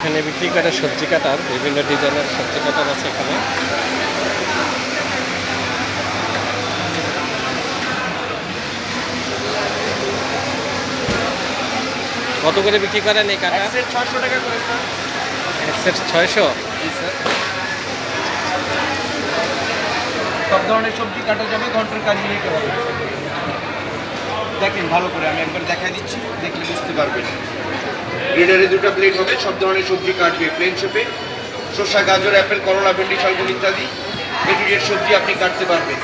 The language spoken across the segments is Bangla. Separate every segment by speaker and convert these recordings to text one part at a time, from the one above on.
Speaker 1: এখানে বিক্রি করে সবজি কাটার বিভিন্ন ডিজাইনের সবজি কাটার আছে এখানে। কত করে বিক্রি করেন এই কাটা?
Speaker 2: ছয়শো টাকা করে স্যার
Speaker 1: এক সেট ছয়শো?
Speaker 2: স্যার সব ধরনের সবজি কাটা যাবে ঘণ্টার কাজ হবে। দেখেন ভালো করে আমি একবার দেখাই দিচ্ছি দেখলে বুঝতে পারবেন। গ্রেডারে দুটো প্লেট হবে, সব ধরনের সবজি কাটবে প্লেন শেপে শসা, গাজর অ্যাপেল করলা, ভেন্ডি, শালগম ইত্যাদি। মেটেরিয়াল সবজি আপনি কাটতে পারবেন।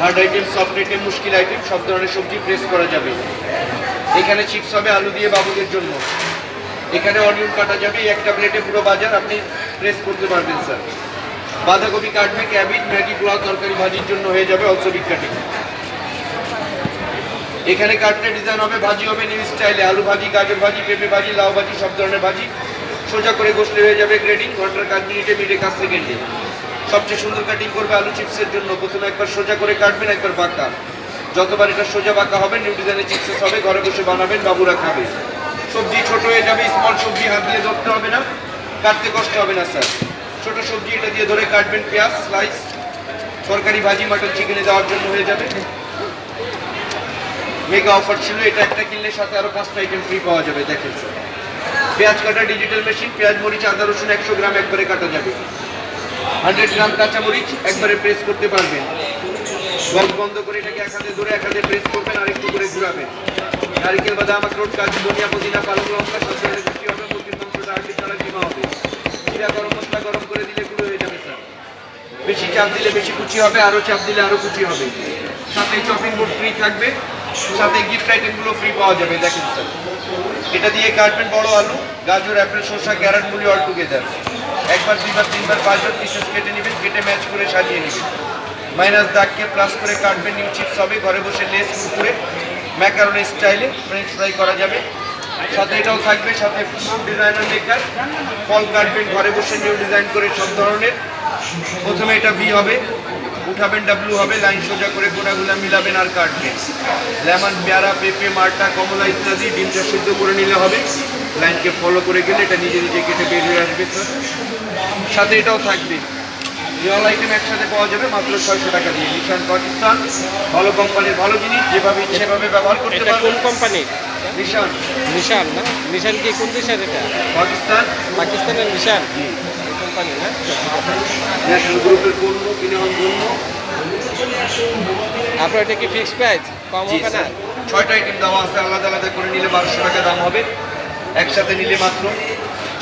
Speaker 2: হার্ড আইটেম সফট আইটেম মুশকিল আইটেম সব ধরনের সবজি প্রেস করা যাবে। এখানে চিপস হবে আলু দিয়ে বাবুদের জন্য। এখানে অনিয়ন কাটা যাবে, একটা প্লেটে পুরো বাজার আপনি প্রেস করতে পারবেন স্যার বাঁধাকপি কাটবে ক্যাবিজ ম্যাগি, পোলাও, তরকারি, ভাজির জন্য হয়ে যাবে অলসো বিগ কাটিং এখানে কাটলে ডিজাইন হবে, ভাজি হবে নিউ স্টাইলে আলু ভাজি, গাজর ভাজি, পেঁপে ভাজি, লাউ ভাজি, সব ধরনের ভাজি। সোজা করে বসলে হয়ে যাবে গ্রেডিং ঘণ্টার কাজ মিনিটে মিনিটে কাজ সেকেন্ডে সবচেয়ে সুন্দর কাটিং করবে আলু চিপসের জন্য। প্রথমে একবার সোজা করে কাটবেন, একবার বাঁকা। যতবার এটা সোজা বাঁকা হবে নিউ ডিজাইনের চিপসেস হবে, ঘরে বসে বানাবেন, বাবুরা খাবে। সবজি ছোট হয়ে যাবে স্মল সবজি হাত দিয়ে ধরতে হবে না। কাটতে কষ্ট হবে না স্যার ছোট সবজি এটা দিয়ে ধরে কাটবেন, পেঁয়াজ স্লাইস তরকারি, ভাজি মাটন চিকেনে দেওয়ার জন্য হয়ে যাবে। মেগা অফার ছিল, এটা একটা কিনলে সাথে আরও পাঁচটা আইটেম ফ্রি পাওয়া যাবে, দেখেন। পেঁয়াজ কাটা ডিজিটাল মেশিন পেঁয়াজ, মরিচ, আদা, রসুন একশো গ্রাম একবারে কাটা যাবে। হান্ড্রেড গ্রাম কাঁচা মরিচ একবারে প্রেস করতে পারবেন। বক বন্ধ করে এটাকে এক হাতে ধরে এক হাতে প্রেস করবেন, আর একটু করে ঘুরাবেন। নারিকেল, বাদাম, আখরোট, কাজু, ধনিয়া, পুদিনা, পালং লঙ্কা সরষের কুচি হবে মুরগির মাংসটা আটটি ছাড়া কিমা হবে। জিরা গরম মশলা গরম করে দিলে গুঁড়ো হয়ে যাবে স্যার বেশি চাপ দিলে বেশি কুচি হবে আরও চাপ দিলে আরও কুচি হবে। সাথে চপিং বোর্ড ফ্রি থাকবে। সাথে গিফট আইটেমগুলো ফ্রি পাওয়া যাবে, দেখেন স্যার এটা দিয়ে কাটবেন বড় আলু, গাজর অ্যাপেল শসা ক্যারেট মুলি অল টুগেদার একবার, দুইবার, তিনবার, পাঁচবার পিসেস কেটে নেবেন, কেটে ম্যাচ করে সাজিয়ে নেবেন। মাইনাস দাগকে প্লাস করে কাটবেন নিউ চিপস হবে, ঘরে বসে Lay's Kurkure macaroni style French fry করা যাবে। সাথে এটাও থাকবে, সাথে ডিজাইনার মেকার ফল কাটবেন ঘরে বসে নিউ ডিজাইন করে সব ধরনের। প্রথমে এটা ভি হবে। উঠাবেন ডাব্লু হবে লাইন সোজা করে গোড়াগুলা মিলাবেন আর কাটবেন লেমন পেয়ারা পেঁপে মার্টা কমলা ইত্যাদি ডিমটা সিদ্ধ করে নিলে হবে। লাইনকে ফলো করে গেলে এটা নিজে নিজে কেটে বের হয়ে আসবে স্যার সাথে এটাও থাকবে। রিয়াল আইটেম একসাথে পাওয়া যাবে মাত্র ছয়শো টাকা দিয়ে। নিশান পাকিস্তান ভালো কোম্পানির ভালো জিনিস যেভাবে সেভাবে ব্যবহার করতে
Speaker 1: এটা কোন কোম্পানির
Speaker 2: নিশান
Speaker 1: নিশান না? নিশান কি? কোন দেশের এটা?
Speaker 2: পাকিস্তান
Speaker 1: পাকিস্তানের নিশান কোম্পানি না
Speaker 2: ন্যাশনাল গ্রুপের পণ্য কিনে পণ্য?
Speaker 1: আপনার এটা কি ফিক্সড প্রাইস কম
Speaker 2: জি
Speaker 1: হবে না?
Speaker 2: ছয়টা আইটেম দেওয়া আছে আলাদা আলাদা করে নিলে বারোশো টাকা দাম হবে। একসাথে নিলে মাত্র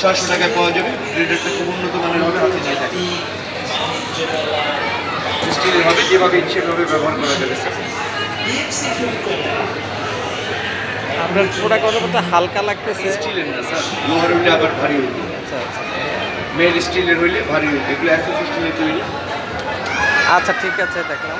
Speaker 2: ছয়শো টাকায় পাওয়া যাবে। রেডারটা খুব উন্নত মানের হবে হাতে নিয়ে থাকি স্টিলের হবে যেভাবে ইচ্ছে সেভাবে ব্যবহার করা যাবে
Speaker 1: আপনার প্রোডাক্ট অনেক মতো হালকা লাগতেছে।
Speaker 2: স্টিলের না স্যার লোহার আবার ভারী হইবে
Speaker 1: আচ্ছা আচ্ছা।
Speaker 2: মেয়ের স্টিলের হইলে ভারী হইলে এগুলো স্টিলের তৈরি।
Speaker 1: আচ্ছা ঠিক আছে দেখলাম।